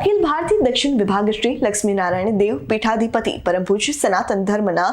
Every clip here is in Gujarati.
અખિલ ભારતીય દક્ષિણ વિભાગ શ્રી લક્ષ્મીનારાયણ દેવ પીઠાધિપતિ પરમ પૂજ્ય સનાતન ધર્મના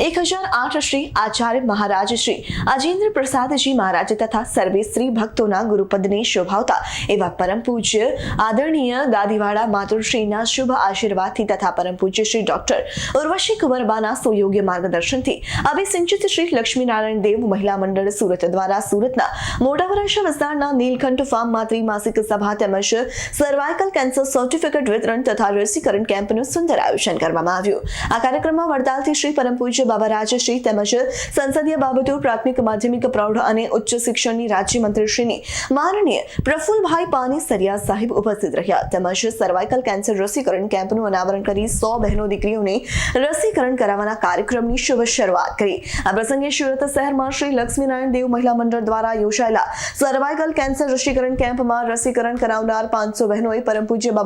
એક હજાર આઠ શ્રી આચાર્ય મહારાજ શ્રી અજેન્દ્ર પ્રસાદજી મહારાજ તથા સર્વે સ્ત્રી ભક્તોના ગુરુપદને શોભાવતા એવા પરમ પૂજ્ય આદરણીય ગાદીવાડા માતૃશ્રીના શુભ આશીર્વાદથી તથા પરમ પૂજ્ય શ્રી ડોક્ટર ઉર્વશી કુંવરબાના સુયોગ્ય માર્ગદર્શનથી અભિસિંચિત શ્રી લક્ષ્મીનારાયણ દેવ મહિલા મંડળ સુરત દ્વારા સુરતના મોટા વરાછા વિસ્તારના નીલકંઠ ફાર્મમાં ત્રિમાસિક સભા તેમજ સર્વાઇકલ કેન્સર સર્ટિફિકેટ વિતરણ તથા રસીકરણ કેમ્પનું સુંદર આયોજન કરવામાં આવ્યું. આ કાર્યક્રમમાં વડતાલથી શ્રી પરમ પૂજ્ય બાબા રાજશ્રી તેમજ સંસદીય બાબતો, પ્રાથમિક, માધ્યમિક, પ્રૌઢ અને ઉચ્ચ શિક્ષણની રાજ્યમંત્રીશ્રીની માનનીય પ્રફુલભાઈ પાની સરિયા સાહેબ ઉપસ્થિત રહ્યા. તેમજ સર્વાઇકલ કેન્સર રસીકરણ કેમ્પનું અનાવરણ કરી સો બહેનો દીકરીઓને રસીકરણ કરાવવાના કાર્યક્રમની શુભ શરૂઆત કરી. આ પ્રસંગે સુરત શહેરમાં શ્રી લક્ષ્મીનારાયણ દેવ મહિલા મંડળ દ્વારા યોજાયેલા સર્વાઇકલ કેન્સર રસીકરણ કેમ્પમાં રસીકરણ કરાવનાર પાંચસો બહેનોએ પરમ પૂજ્ય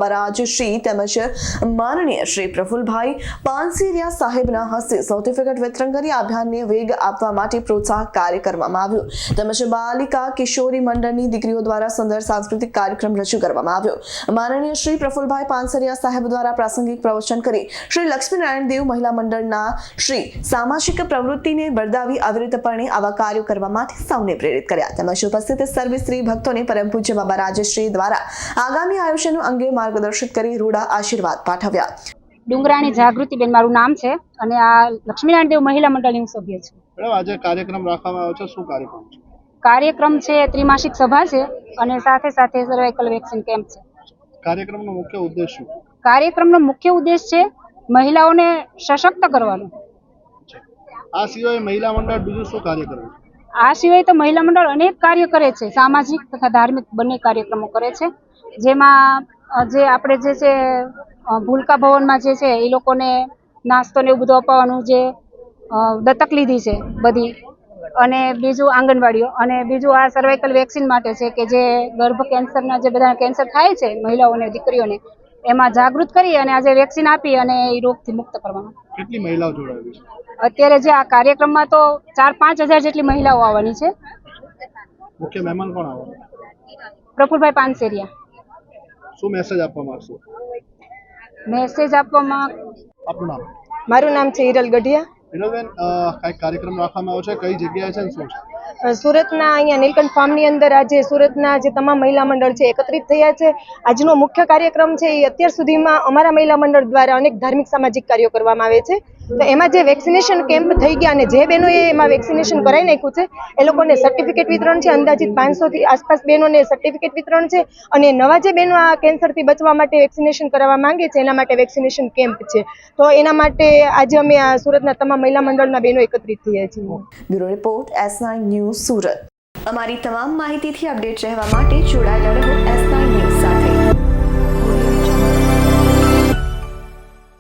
શ્રી તેમજ માનનીય શ્રી પ્રફુલભાઈ પાનસીરિયા સાહેબના હસ્તે સર્ટિફિકેટ વિતરણ કરી અભિયાનને વેગ આપવા માટે પ્રોત્સાહક કાર્ય કરવામાં આવ્યું. તેમજ બાલિકા કિશોરી મંડળની દીકરીઓ દ્વારા સુંદર સાંસ્કૃતિક કાર્યક્રમ રજૂ કરવામાં આવ્યો. માનનીય શ્રી પ્રફુલભાઈ પાનસરિયા સાહેબ દ્વારા પ્રાસંગિક પ્રવચન કરી શ્રી લક્ષ્મીનારાયણ દેવ મહિલા મંડળના શ્રી સામાજિક પ્રવૃત્તિને બરદાવી અવિરતપણે આવા કાર્યો કરવા માટે સૌને પ્રેરિત કર્યા. તેમજ ઉપસ્થિત સર્વે સ્ત્રી ભક્તોને પરમ પૂજ્ય બાબા રાજશ્રી દ્વારા આગામી આયોજનો અંગે માર્ગદર્શિત કરી રૂડા આશીર્વાદ પાઠવ્યા. ડુંગરાણી જાગૃતિબેન મારું નામ છે અને આ લક્ષ્મીનારાયણ દેવ મહિલા મંડળની હું સભ્ય છું. મેડમ આજે કાર્યક્રમ રાખવામાં આવ્યો છે. શું કાર્યક્રમ છે? કાર્યક્રમ છે ત્રિમાસિક સભા છે અને સાથે સાથે સર્વાઇકલ વેક્સિન કેમ્પ છે. કાર્યક્રમનો મુખ્ય ઉદ્દેશ શું? કાર્યક્રમનો મુખ્ય ઉદ્દેશ છે મહિલાઓને સશક્ત કરવાનો. આ સિવાય મહિલા મંડળ બીજું શું કાર્ય કરે છે? આ સિવાય તો મહિલા મંડળ અનેક કાર્ય કરે છે. સામાજિક તથા ધાર્મિક બંને કાર્યક્રમો કરે છે. જેમાં જે આપણે જે છે ભૂલકા ભવનમાં જે છે એ લોકોને નાસ્તો ને એવું બધું અપાવવાનું જે દત્તક લીધી છે બધી. અને બીજું આંગણવાડીઓ. અને બીજું આ સર્વાઇકલ વેક્સિન માટે છે કે જે ગર્ભ કેન્સરના જે બધા કેન્સર થાય છે મહિલાઓને દીકરીઓને એમાં જાગૃત કરી અને આજે વેક્સિન આપી અને એ રોગથી મુક્ત કરવાનો. કેટલી મહિલાઓ જોડાવી છે? અત્યારે જે આ કાર્યક્રમમાં તો ચાર પાંચ હજાર જેટલી મહિલાઓ આવવાની છે. મુખ્ય મહેમાન કોણ આવે પ્રફુલભાઈ પાનસેરિયા. શું મેસેજ આપવા માંગશો? મેસેજ આપવામાં આપનું નામ? મારું નામ છે હિરલ ગઢિયા. વિનોદબેન કઈ કાર્યક્રમ રાખવામાં આવ્યો છે? કઈ જગ્યાએ છે શું છે? સુરતના અહીંયા નીલકંઠ ફાર્મની અંદર આજે સુરતના જે તમામ મહિલા મંડળ છે એકત્રિત થયા છે. આજનો મુખ્ય કાર્યક્રમ છે એ અત્યાર સુધીમાં અમારા મહિલા મંડળ દ્વારા અનેક ધાર્મિક સામાજિક કાર્યો કરવામાં આવે છે. તો એમાં જે વેક્સિનેશન કેમ્પ થઈ ગયા અને જે બહેનોએ એમાં વેક્સિનેશન કરાવી નાખ્યું છે, એ લોકોને સર્ટિફિકેટ વિતરણ છે, અંદાજિત પાંચસોથી આસપાસ બહેનોને સર્ટિફિકેટ વિતરણ છે અને નવા જે બહેનો આ કેન્સરથી બચવા માટે વેક્સિનેશન કરાવવા માંગે છે, એના માટે વેક્સિનેશન કેમ્પ છે. તો એના માટે આજે અમે આ સુરતના તમામ મહિલા મંડળના બહેનો એકત્રિત થયા છીએ. Bureau report, S news Surat. અમારી તમામ માહિતીથી અપડેટ રહેવા માટે જોડાયેલા રહો એસ